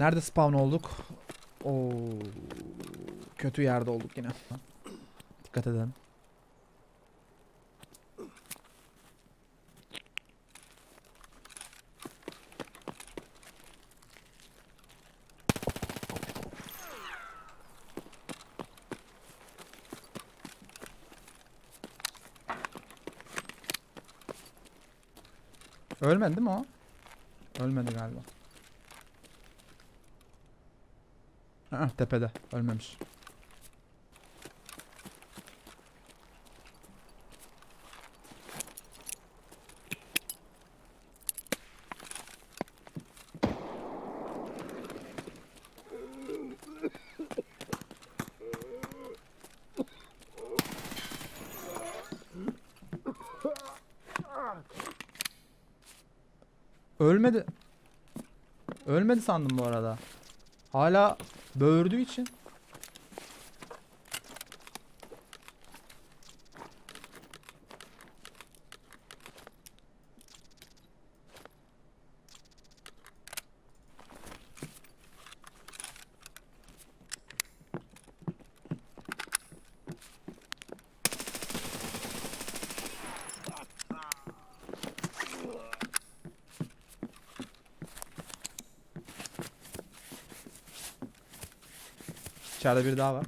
Nerede spawn olduk? Oo, kötü yerde olduk yine. Dikkat edelim. Ölmedi mi o? Ölmedi galiba. Aa, tepede. Ölmemiş. Ölmedi. Ölmedi sandım bu arada. Hala böğürdüğü için. İçeride biri daha var.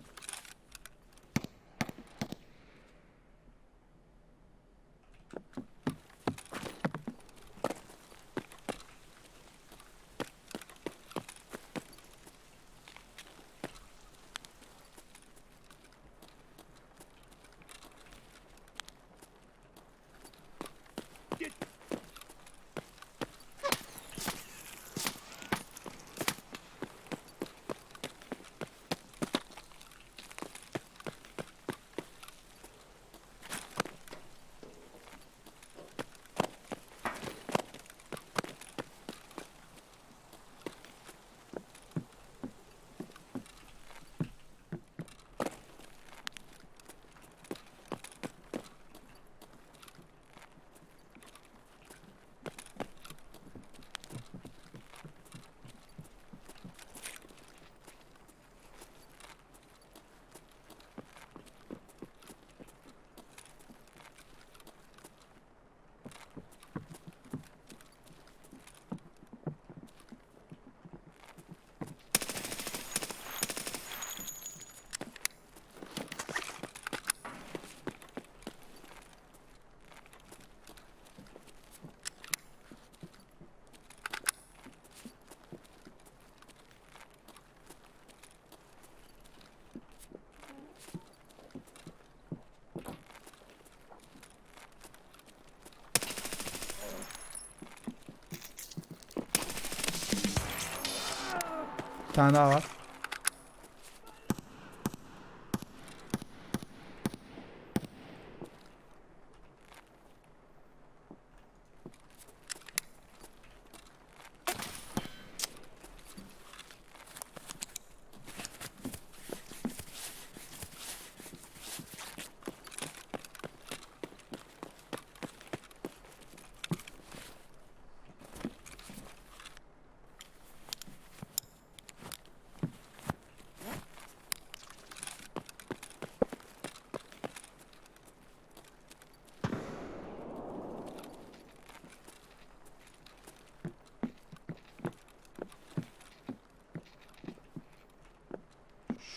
Bir tane daha var.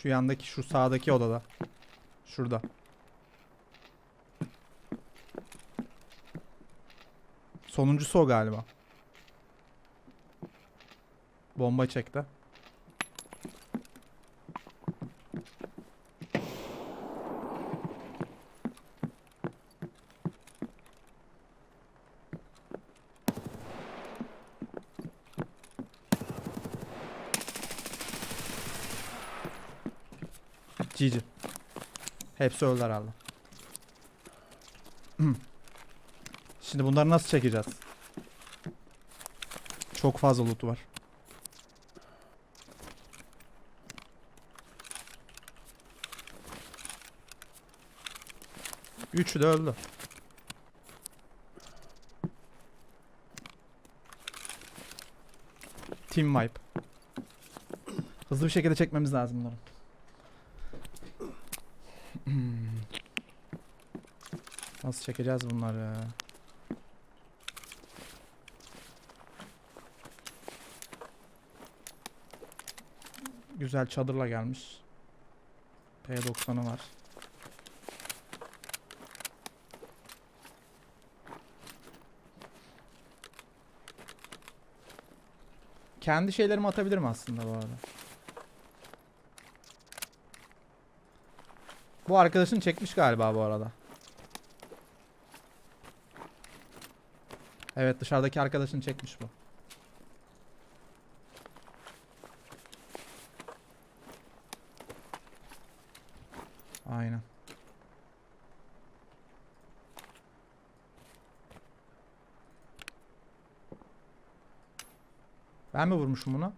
Şu yandaki şu sağdaki odada. Şurada. Sonuncusu o galiba. Bomba çekti. GG. Hepsi öldü herhalde. Şimdi bunları nasıl çekeceğiz? Çok fazla loot var. Üçü de öldü. Team wipe. Hızlı bir şekilde çekmemiz lazım bunları. Nasıl çekeceğiz bunları? Güzel çadırla gelmiş. P90'ı var. Kendi şeylerimi atabilirim aslında bu arada. Bu arkadaşın çekmiş galiba bu arada. Evet dışarıdaki arkadaşın çekmiş bu. Aynen. Ben mi vurmuşum bunu?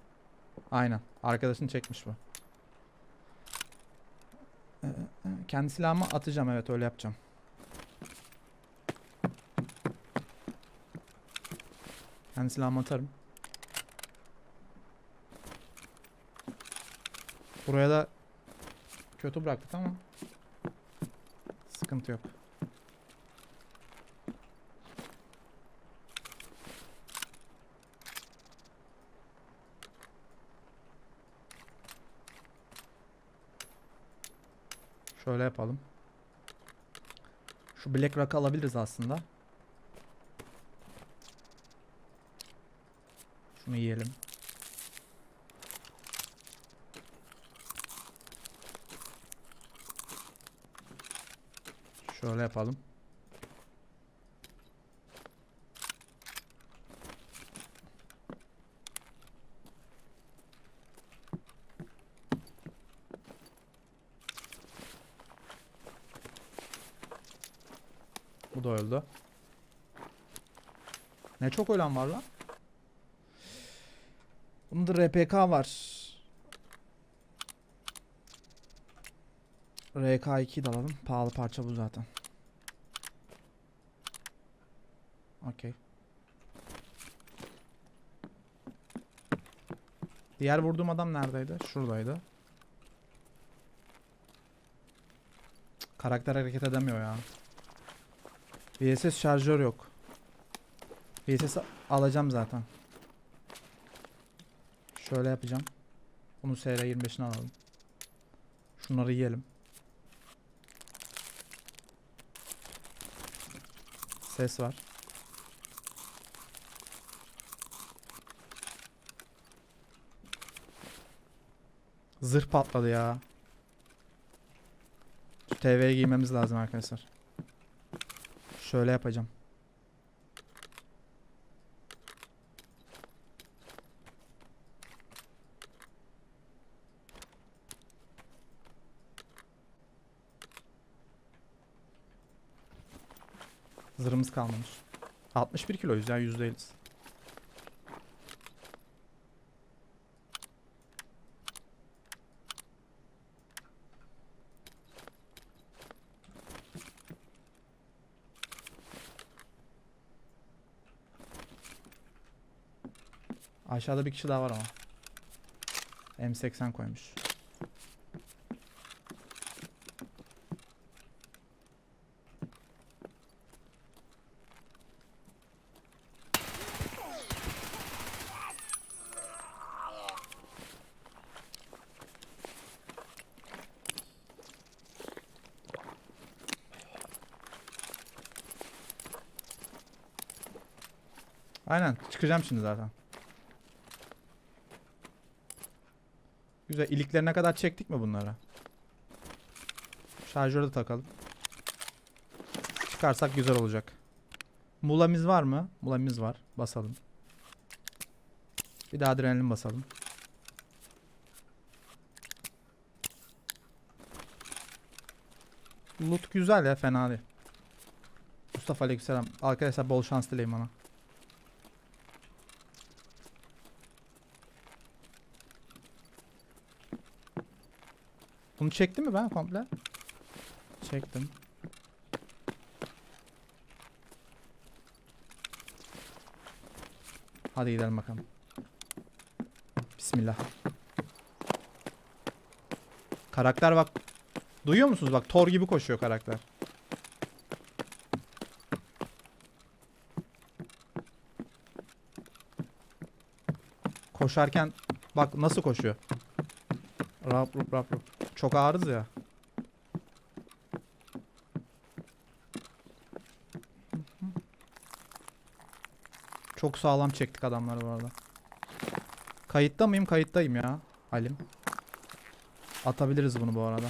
Aynen. Arkadaşını çekmiş bu. Kendi silahımı atacağım evet öyle yapacağım. Kendi silahımı atarım. Buraya da kötü bıraktık ama sıkıntı yok. Şöyle yapalım. Şu Black Rock'ı alabiliriz aslında. Şunu yiyelim. Şöyle yapalım. Bu da öldü. Ne çok ölen var lan. Bunda RPK var. RK2'yi de alalım. Pahalı parça bu zaten. Okey. Diğer vurduğum adam neredeydi? Şuradaydı. Karakter hareket edemiyor ya. VSS şarjör yok. VSS alacağım zaten. Şöyle yapacağım. Bunu SR25'ini alalım. Şunları yiyelim. Ses var. Zırh patladı ya. Şu TV'ye giymemiz lazım arkadaşlar. Şöyle yapacağım. Zırhımız kalmamış. 61 kiloyuz ya %50'siz. Aşağıda bir kişi daha var ama. M80 koymuş. Aynen çıkacağım şimdi zaten. Güzel iliklerine kadar çektik mi bunları? Şarjörü de takalım. Çıkarsak güzel olacak. Mulamiz var mı? Mulamiz var. Basalım. Bir daha adrenalin basalım. Loot güzel ya fena değil. Mustafa Aleykümselam. Arkadaşlar bol şans dileyim ona. Bunu çektim mi ben komple? Çektim. Hadi gidelim bakalım. Bismillah. Karakter bak. Duyuyor musunuz? Bak Thor gibi koşuyor karakter. Koşarken bak nasıl koşuyor. Rap rup rap rup. Çok ağırız ya. Çok sağlam çektik adamları bu arada. Kayıtta mıyım? Kayıttayım ya. Halim. Atabiliriz bunu bu arada.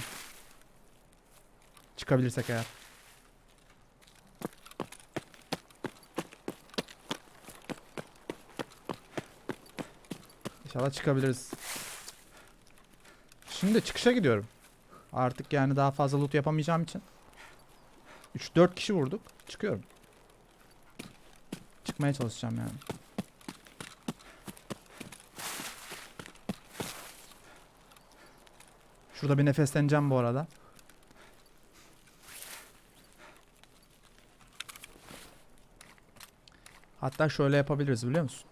Çıkabilirsek eğer. İnşallah çıkabiliriz. Şimdi çıkışa gidiyorum. Artık yani daha fazla loot yapamayacağım için. 3-4 kişi vurduk. Çıkıyorum. Çıkmaya çalışacağım yani. Şurada bir nefesleneceğim bu arada. Hatta şöyle yapabiliriz biliyor musun?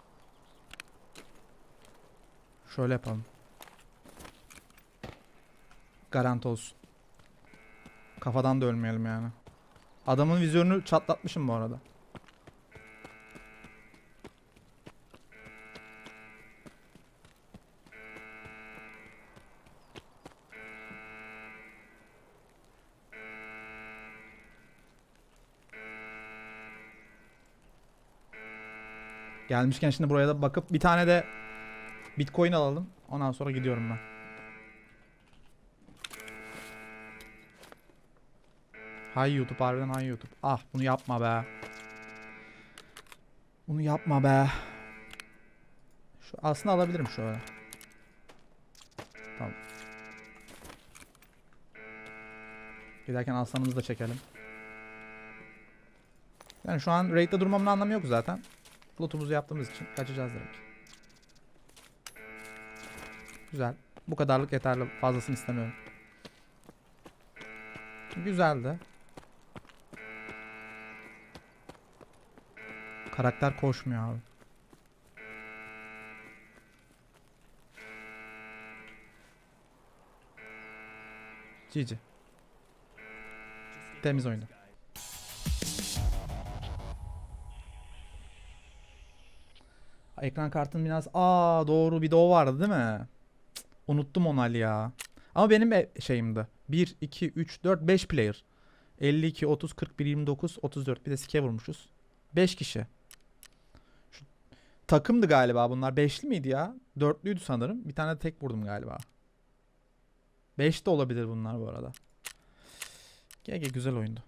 Şöyle yapalım. Garanti olsun. Kafadan da ölmeyelim yani. Adamın vizyonunu çatlatmışım bu arada. Gelmişken şimdi buraya da bakıp bir tane de Bitcoin alalım. Ondan sonra gidiyorum ben. Hay YouTube harbiden hay YouTube. Ah bunu yapma be. Bunu yapma be. Şu aslında alabilirim şöyle. Tamam. Giderken aslanımızı da çekelim. Yani şu an raid'de durmamın anlamı yok zaten. Lootumuzu yaptığımız için kaçacağız direkt. Güzel. Bu kadarlık yeterli. Fazlasını istemiyorum. Güzeldi. Karakter koşmuyor abi. GG. Temiz oyundu. Ekran kartının biraz... Aa doğru bir de o vardı değil mi? Cık, unuttum onu Ali ya. Ama benim e- şeyimdi. 1, 2, 3, 4, 5 player. 52, 30, 41, 29, 34. Bir de sike vurmuşuz. 5 kişi. Takımdı galiba bunlar. Beşli miydi ya? Dörtlüydü sanırım. Bir tane de tek vurdum galiba. 5 de olabilir bunlar bu arada. GG güzel oyundu.